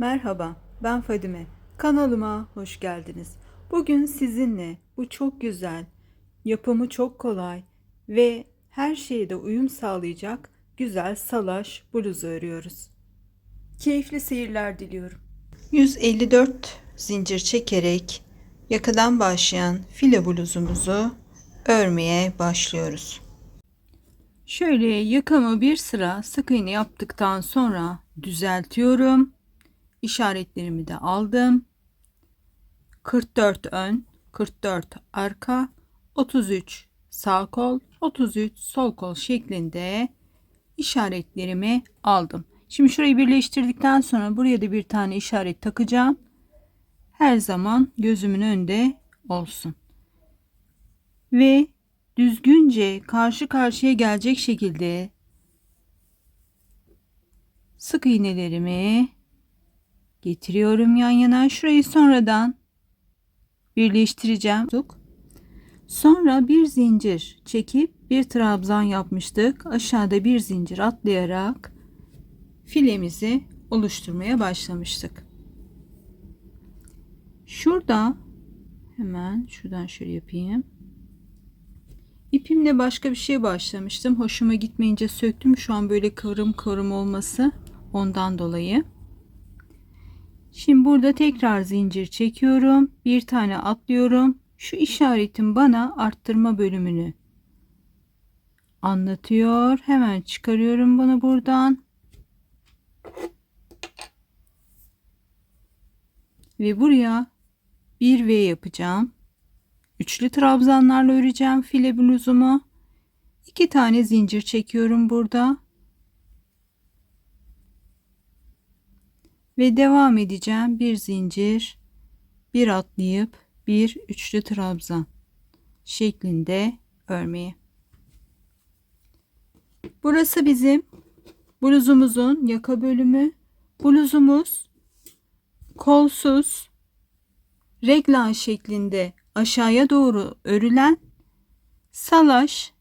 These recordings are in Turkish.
Merhaba, ben Fadime. Kanalıma hoş geldiniz. Bugün sizinle bu çok güzel, yapımı çok kolay ve her şeye de uyum sağlayacak güzel salaş bluzu örüyoruz. Keyifli seyirler diliyorum. 154 zincir çekerek yakadan başlayan file bluzumuzu örmeye başlıyoruz. Şöyle yakamı bir sıra sık iğne yaptıktan sonra düzeltiyorum. İşaretlerimi de aldım. 44 ön, 44 arka, 33 sağ kol, 33 sol kol şeklinde işaretlerimi aldım. Şimdi şurayı birleştirdikten sonra buraya da bir tane işaret takacağım. Her zaman gözümün önünde olsun. Ve düzgünce karşı karşıya gelecek şekilde sık iğnelerimi getiriyorum yan yana. Şurayı sonradan birleştireceğim. Sonra bir zincir çekip bir trabzan yapmıştık. Aşağıda bir zincir atlayarak filemizi oluşturmaya başlamıştık. Şurada hemen şuradan şöyle yapayım. İpimle başka bir şey başlamıştım. Hoşuma gitmeyince söktüm. Şu an böyle kıvrım kıvrım olması ondan dolayı. Şimdi burada tekrar zincir çekiyorum. Bir tane atlıyorum. Şu işaretin bana arttırma bölümünü anlatıyor. Hemen çıkarıyorum bunu buradan. Ve buraya bir V yapacağım. Üçlü trabzanlarla öreceğim file bluzumu. İki tane zincir çekiyorum burada. Ve devam edeceğim. Bir zincir, bir atlayıp bir üçlü trabzan şeklinde örmeye. Burası bizim bluzumuzun yaka bölümü. Bluzumuz kolsuz reglan şeklinde aşağıya doğru örülen salaş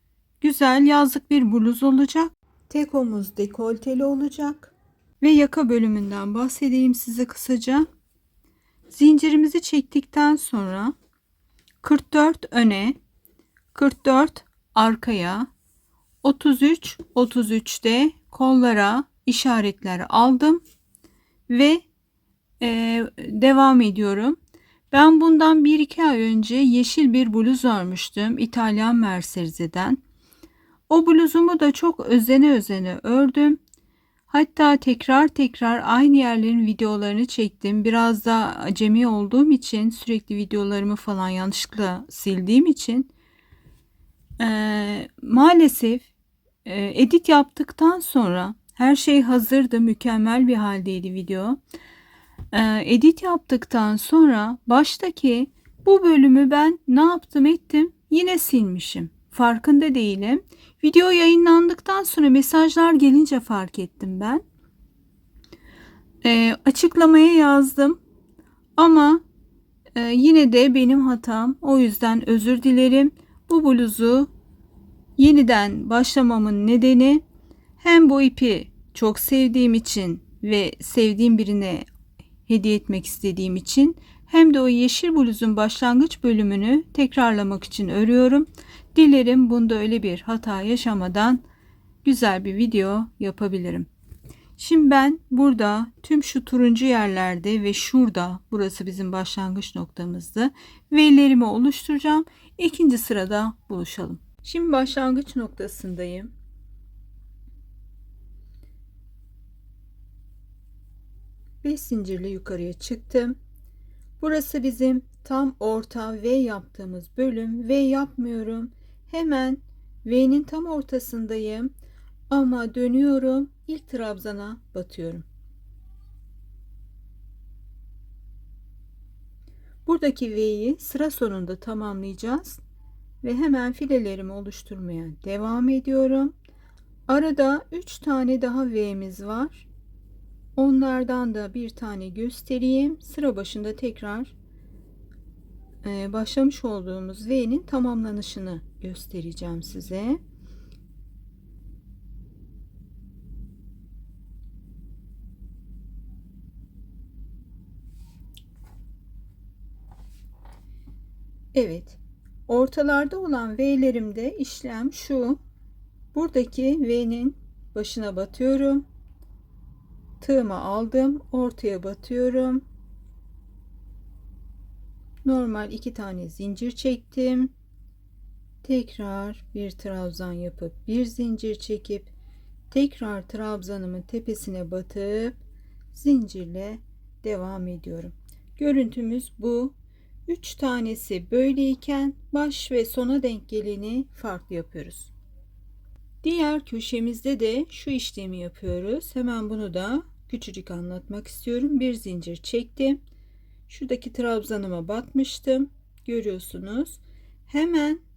güzel yazlık bir bluz olacak. Tek omuz dekolteli olacak. Ve yaka bölümünden bahsedeyim size kısaca. Zincirimizi çektikten sonra 44 öne, 44 arkaya, 33 33'te kollara işaretler aldım ve e, devam ediyorum. Ben bundan 1-2 ay önce yeşil bir bluz örmüştüm İtalyan Mercedes'den. O bluzumu da çok özene özene ördüm. Hatta tekrar tekrar aynı yerlerin videolarını çektim. Biraz da acemi olduğum için sürekli videolarımı falan yanlışlıkla sildiğim için e, maalesef e, edit yaptıktan sonra her şey hazırdı. Mükemmel bir haldeydi video. E, edit yaptıktan sonra baştaki bu bölümü ben ne yaptım ettim yine silmişim. Farkında değilim. Video yayınlandıktan sonra mesajlar gelince fark ettim ben. E, açıklamaya yazdım ama e, yine de benim hatam. O yüzden özür dilerim. Bu bluzu yeniden başlamamın nedeni hem bu ipi çok sevdiğim için ve sevdiğim birine hediye etmek istediğim için hem de o yeşil bluzun başlangıç bölümünü tekrarlamak için örüyorum. Dilerim bunda öyle bir hata yaşamadan güzel bir video yapabilirim. Şimdi ben burada tüm şu turuncu yerlerde ve şurada burası bizim başlangıç noktamızdı. V'lerimi oluşturacağım. İkinci sırada buluşalım. Şimdi başlangıç noktasındayım. Beş zincirle yukarıya çıktım. Burası bizim tam orta V yaptığımız bölüm. V yapmıyorum. Hemen V'nin tam ortasındayım. Ama dönüyorum. İlk trabzana batıyorum. Buradaki V'yi sıra sonunda tamamlayacağız. Ve hemen filelerimi oluşturmaya devam ediyorum. Arada 3 tane daha V'miz var. Onlardan da bir tane göstereyim. Sıra başında tekrar e, başlamış olduğumuz V'nin tamamlanışını göstereceğim size. Evet. Ortalarda olan V'lerimde işlem şu. Buradaki V'nin başına batıyorum. Tığımı aldım. Ortaya batıyorum. Normal iki tane zincir çektim. Tekrar bir trabzan yapıp bir zincir çekip tekrar trabzanımın tepesine batıp zincirle devam ediyorum. Görüntümüz bu. 3 tanesi böyleyken baş ve sona denk geleni farklı yapıyoruz. Diğer köşemizde de şu işlemi yapıyoruz. Hemen bunu da küçücük anlatmak istiyorum. Bir zincir çektim. Şuradaki trabzanıma batmıştım. Görüyorsunuz. Hemen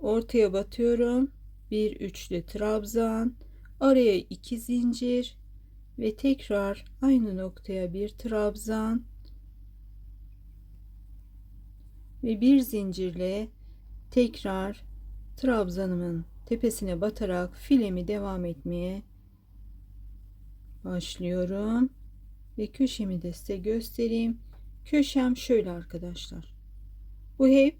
ortaya batıyorum. Bir üçlü trabzan, araya iki zincir. Ve tekrar aynı noktaya bir trabzan. Ve bir zincirle tekrar trabzanımın tepesine batarak filemi devam etmeye başlıyorum. Ve köşemi de size göstereyim. Köşem şöyle arkadaşlar. Bu hep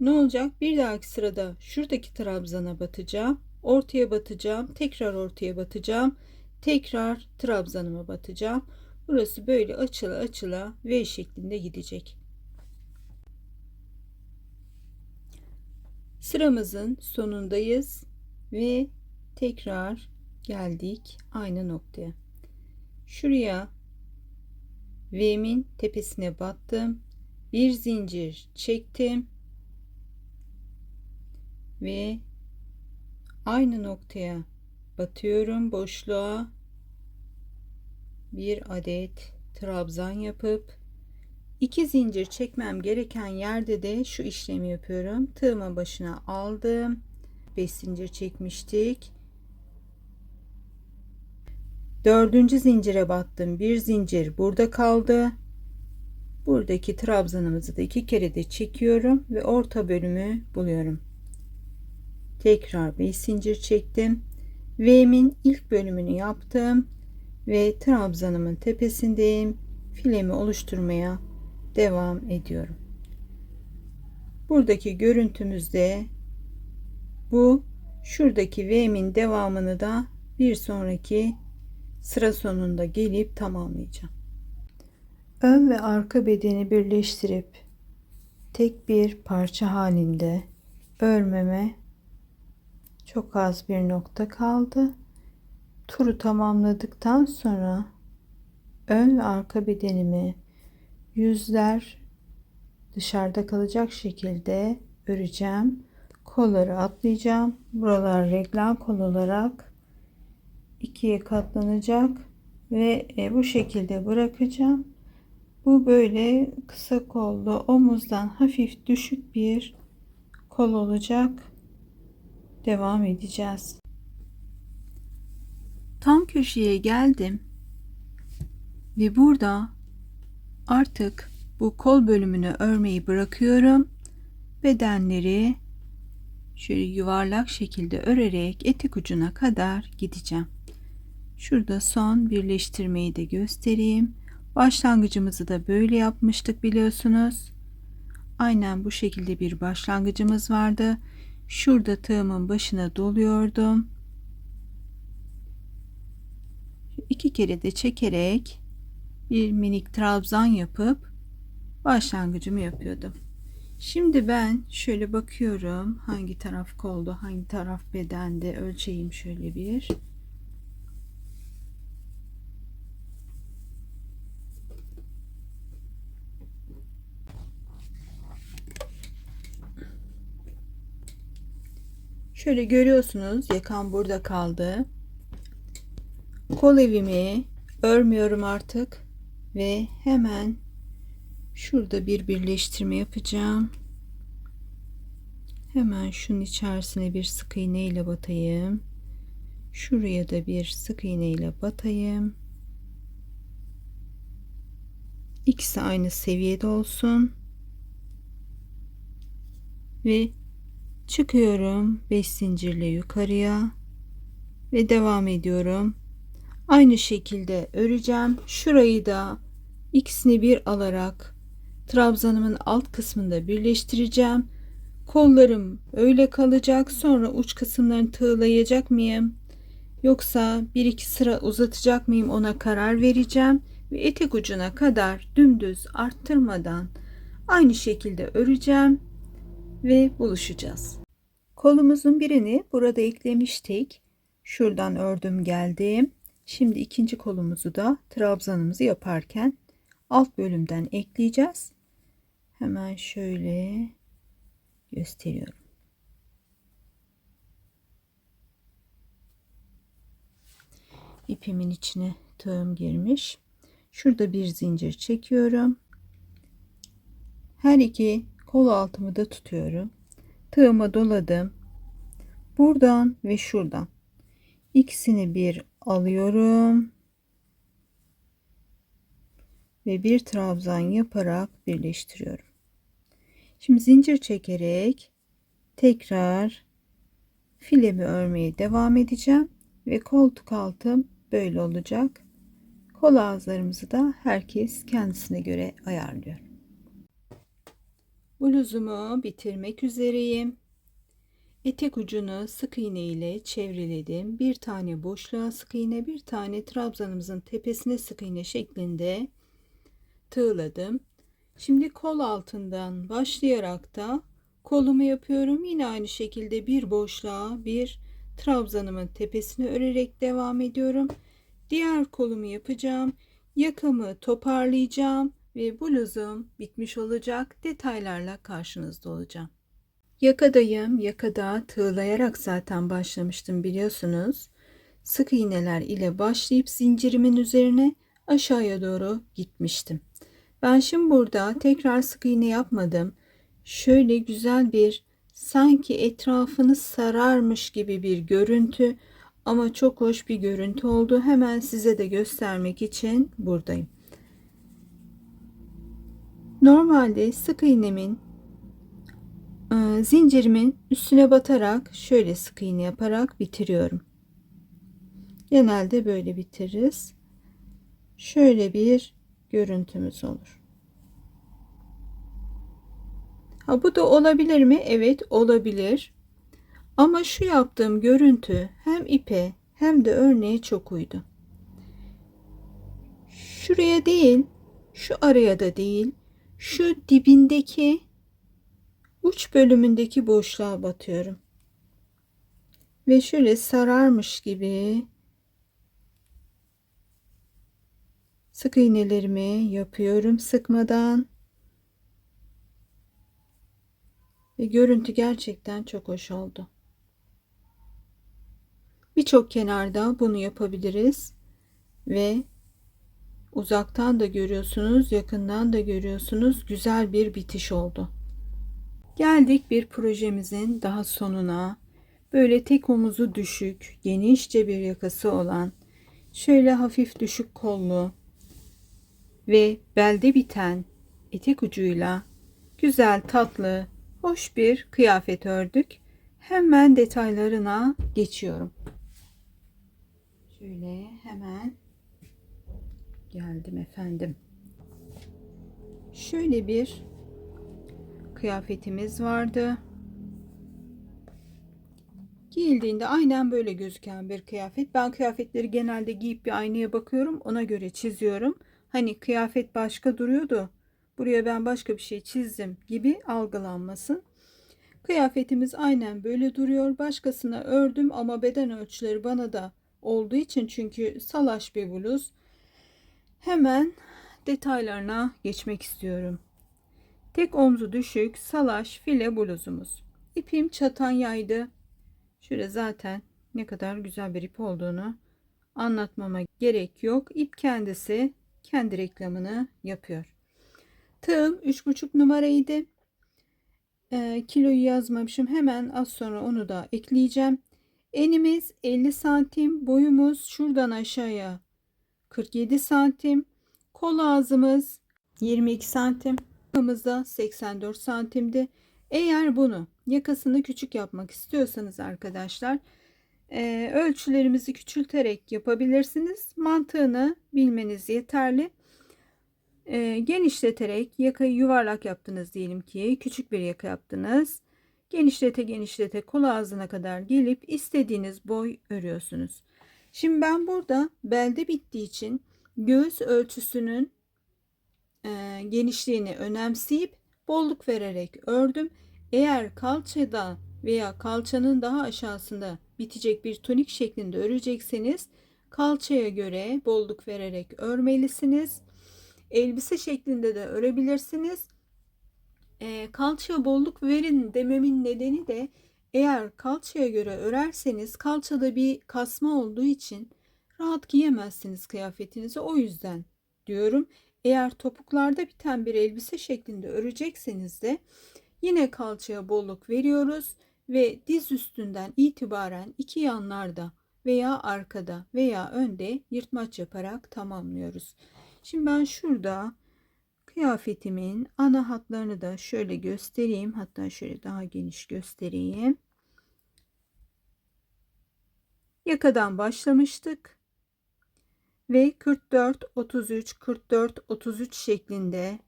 ne olacak bir dahaki sırada şuradaki trabzana batacağım ortaya batacağım tekrar ortaya batacağım tekrar trabzanıma batacağım burası böyle açıla açıla V şeklinde gidecek Sıramızın sonundayız ve tekrar geldik aynı noktaya. Şuraya V'min tepesine battım. Bir zincir çektim. Ve aynı noktaya batıyorum boşluğa. Bir adet trabzan yapıp 2 zincir çekmem gereken yerde de şu işlemi yapıyorum. Tığımın başına aldım. 5 zincir çekmiştik. Dördüncü zincire battım. Bir zincir burada kaldı. Buradaki trabzanımızı da iki kere de çekiyorum ve orta bölümü buluyorum. Tekrar 5 zincir çektim. V'min ilk bölümünü yaptım ve trabzanımın tepesindeyim. Filemi oluşturmaya devam ediyorum. Buradaki görüntümüzde bu şuradaki V'min devamını da bir sonraki sıra sonunda gelip tamamlayacağım. Ön ve arka bedeni birleştirip tek bir parça halinde örmeme çok az bir nokta kaldı. Turu tamamladıktan sonra ön ve arka bedenimi yüzler dışarıda kalacak şekilde öreceğim. Kolları atlayacağım. Buralar reklam kol olarak ikiye katlanacak ve e, bu şekilde bırakacağım. Bu böyle kısa kollu omuzdan hafif düşük bir kol olacak. Devam edeceğiz. Tam köşeye geldim ve burada Artık bu kol bölümünü örmeyi bırakıyorum. Bedenleri şöyle yuvarlak şekilde örerek etek ucuna kadar gideceğim. Şurada son birleştirmeyi de göstereyim. Başlangıcımızı da böyle yapmıştık biliyorsunuz. Aynen bu şekilde bir başlangıcımız vardı. Şurada tığımın başına doluyordum. İki kere de çekerek bir minik trabzan yapıp başlangıcımı yapıyordum. Şimdi ben şöyle bakıyorum hangi taraf koldu hangi taraf bedende ölçeyim şöyle bir. Şöyle görüyorsunuz yakan burada kaldı. Kol evimi örmüyorum artık ve hemen şurada bir birleştirme yapacağım. Hemen şunun içerisine bir sık iğne ile batayım. Şuraya da bir sık iğne ile batayım. İkisi aynı seviyede olsun. Ve çıkıyorum 5 zincirle yukarıya ve devam ediyorum. Aynı şekilde öreceğim. Şurayı da ikisini bir alarak trabzanımın alt kısmında birleştireceğim. Kollarım öyle kalacak. Sonra uç kısımlarını tığlayacak mıyım? Yoksa bir iki sıra uzatacak mıyım ona karar vereceğim. Ve etek ucuna kadar dümdüz arttırmadan aynı şekilde öreceğim ve buluşacağız. Kolumuzun birini burada eklemiştik. Şuradan ördüm geldim. Şimdi ikinci kolumuzu da trabzanımızı yaparken alt bölümden ekleyeceğiz. Hemen şöyle gösteriyorum. İpimin içine tığım girmiş. Şurada bir zincir çekiyorum. Her iki kol altımı da tutuyorum. Tığıma doladım. Buradan ve şuradan ikisini bir alıyorum ve bir trabzan yaparak birleştiriyorum. Şimdi zincir çekerek tekrar filemi örmeye devam edeceğim ve koltuk altım böyle olacak. Kol ağızlarımızı da herkes kendisine göre ayarlıyor. Bluzumu bitirmek üzereyim. Etek ucunu sık iğne ile çevreledim. Bir tane boşluğa sık iğne, bir tane trabzanımızın tepesine sık iğne şeklinde tığladım. Şimdi kol altından başlayarak da kolumu yapıyorum. Yine aynı şekilde bir boşluğa bir trabzanımın tepesine örerek devam ediyorum. Diğer kolumu yapacağım. Yakamı toparlayacağım ve bluzum bitmiş olacak. Detaylarla karşınızda olacağım. Yakadayım. Yakada tığlayarak zaten başlamıştım biliyorsunuz. Sık iğneler ile başlayıp zincirimin üzerine aşağıya doğru gitmiştim. Ben şimdi burada tekrar sık iğne yapmadım. Şöyle güzel bir sanki etrafını sararmış gibi bir görüntü ama çok hoş bir görüntü oldu. Hemen size de göstermek için buradayım. Normalde sık iğnemin e, zincirimin üstüne batarak şöyle sık iğne yaparak bitiriyorum. Genelde böyle bitiririz. Şöyle bir görüntümüz olur. Ha bu da olabilir mi? Evet olabilir. Ama şu yaptığım görüntü hem ipe hem de örneğe çok uydu. Şuraya değil, şu araya da değil, şu dibindeki uç bölümündeki boşluğa batıyorum. Ve şöyle sararmış gibi sık iğnelerimi yapıyorum sıkmadan. Ve görüntü gerçekten çok hoş oldu. Birçok kenarda bunu yapabiliriz. Ve uzaktan da görüyorsunuz, yakından da görüyorsunuz. Güzel bir bitiş oldu. Geldik bir projemizin daha sonuna. Böyle tek omuzu düşük, genişçe bir yakası olan, şöyle hafif düşük kollu ve belde biten etek ucuyla güzel tatlı, hoş bir kıyafet ördük. Hemen detaylarına geçiyorum. Şöyle hemen geldim efendim. Şöyle bir kıyafetimiz vardı. Giyildiğinde aynen böyle gözüken bir kıyafet. Ben kıyafetleri genelde giyip bir aynaya bakıyorum. Ona göre çiziyorum. Hani kıyafet başka duruyordu. Buraya ben başka bir şey çizdim gibi algılanmasın. Kıyafetimiz aynen böyle duruyor. Başkasına ördüm ama beden ölçüleri bana da olduğu için çünkü salaş bir bluz. Hemen detaylarına geçmek istiyorum. Tek omzu düşük salaş file bluzumuz. İpim çatan yaydı. Şöyle zaten ne kadar güzel bir ip olduğunu anlatmama gerek yok. İp kendisi kendi reklamını yapıyor. Tığım 3,5 numaraydı. E, kiloyu yazmamışım. Hemen az sonra onu da ekleyeceğim. Enimiz 50 santim. Boyumuz şuradan aşağıya 47 santim. Kol ağzımız 22 santim. Yakamızda 84 santimdi. Eğer bunu yakasını küçük yapmak istiyorsanız arkadaşlar e, ölçülerimizi küçülterek yapabilirsiniz. Mantığını bilmeniz yeterli. e, genişleterek yakayı yuvarlak yaptınız diyelim ki küçük bir yaka yaptınız. Genişlete genişlete kol ağzına kadar gelip istediğiniz boy örüyorsunuz. Şimdi ben burada belde bittiği için göğüs ölçüsünün e, genişliğini önemseyip bolluk vererek ördüm. Eğer kalçada veya kalçanın daha aşağısında bitecek bir tonik şeklinde örecekseniz kalçaya göre bolluk vererek örmelisiniz. Elbise şeklinde de örebilirsiniz. E, kalçaya bolluk verin dememin nedeni de eğer kalçaya göre örerseniz kalçada bir kasma olduğu için rahat giyemezsiniz kıyafetinizi. O yüzden diyorum. Eğer topuklarda biten bir elbise şeklinde örecekseniz de yine kalçaya bolluk veriyoruz ve diz üstünden itibaren iki yanlarda veya arkada veya önde yırtmaç yaparak tamamlıyoruz. Şimdi ben şurada kıyafetimin ana hatlarını da şöyle göstereyim. Hatta şöyle daha geniş göstereyim. Yakadan başlamıştık ve 44 33 44 33 şeklinde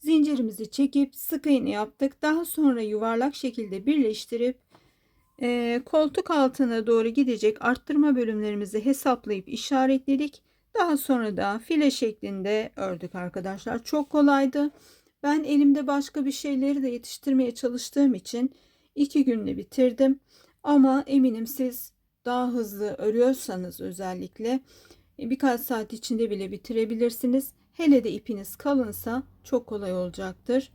zincirimizi çekip sık iğne yaptık. Daha sonra yuvarlak şekilde birleştirip e, koltuk altına doğru gidecek arttırma bölümlerimizi hesaplayıp işaretledik. Daha sonra da file şeklinde ördük arkadaşlar. Çok kolaydı. Ben elimde başka bir şeyleri de yetiştirmeye çalıştığım için iki günde bitirdim. Ama eminim siz daha hızlı örüyorsanız özellikle e, birkaç saat içinde bile bitirebilirsiniz. Hele de ipiniz kalınsa çok kolay olacaktır.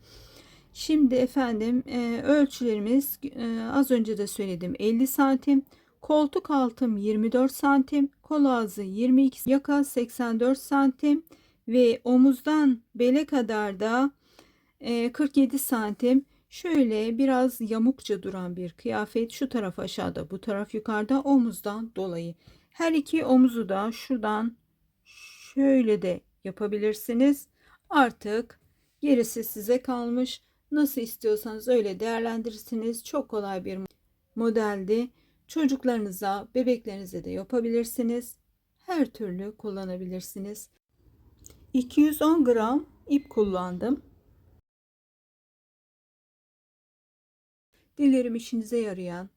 Şimdi efendim e, ölçülerimiz e, az önce de söyledim 50 santim. Koltuk altım 24 santim. Kol ağzı 22 yaka 84 santim. Ve omuzdan bele kadar da e, 47 santim. Şöyle biraz yamukça duran bir kıyafet. Şu taraf aşağıda bu taraf yukarıda omuzdan dolayı. Her iki omuzu da şuradan şöyle de yapabilirsiniz. Artık gerisi size kalmış. Nasıl istiyorsanız öyle değerlendirirsiniz. Çok kolay bir modeldi. Çocuklarınıza, bebeklerinize de yapabilirsiniz. Her türlü kullanabilirsiniz. 210 gram ip kullandım. Dilerim işinize yarayan,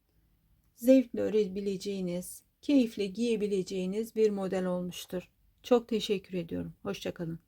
zevkle örebileceğiniz, keyifle giyebileceğiniz bir model olmuştur. Çok teşekkür ediyorum. Hoşçakalın.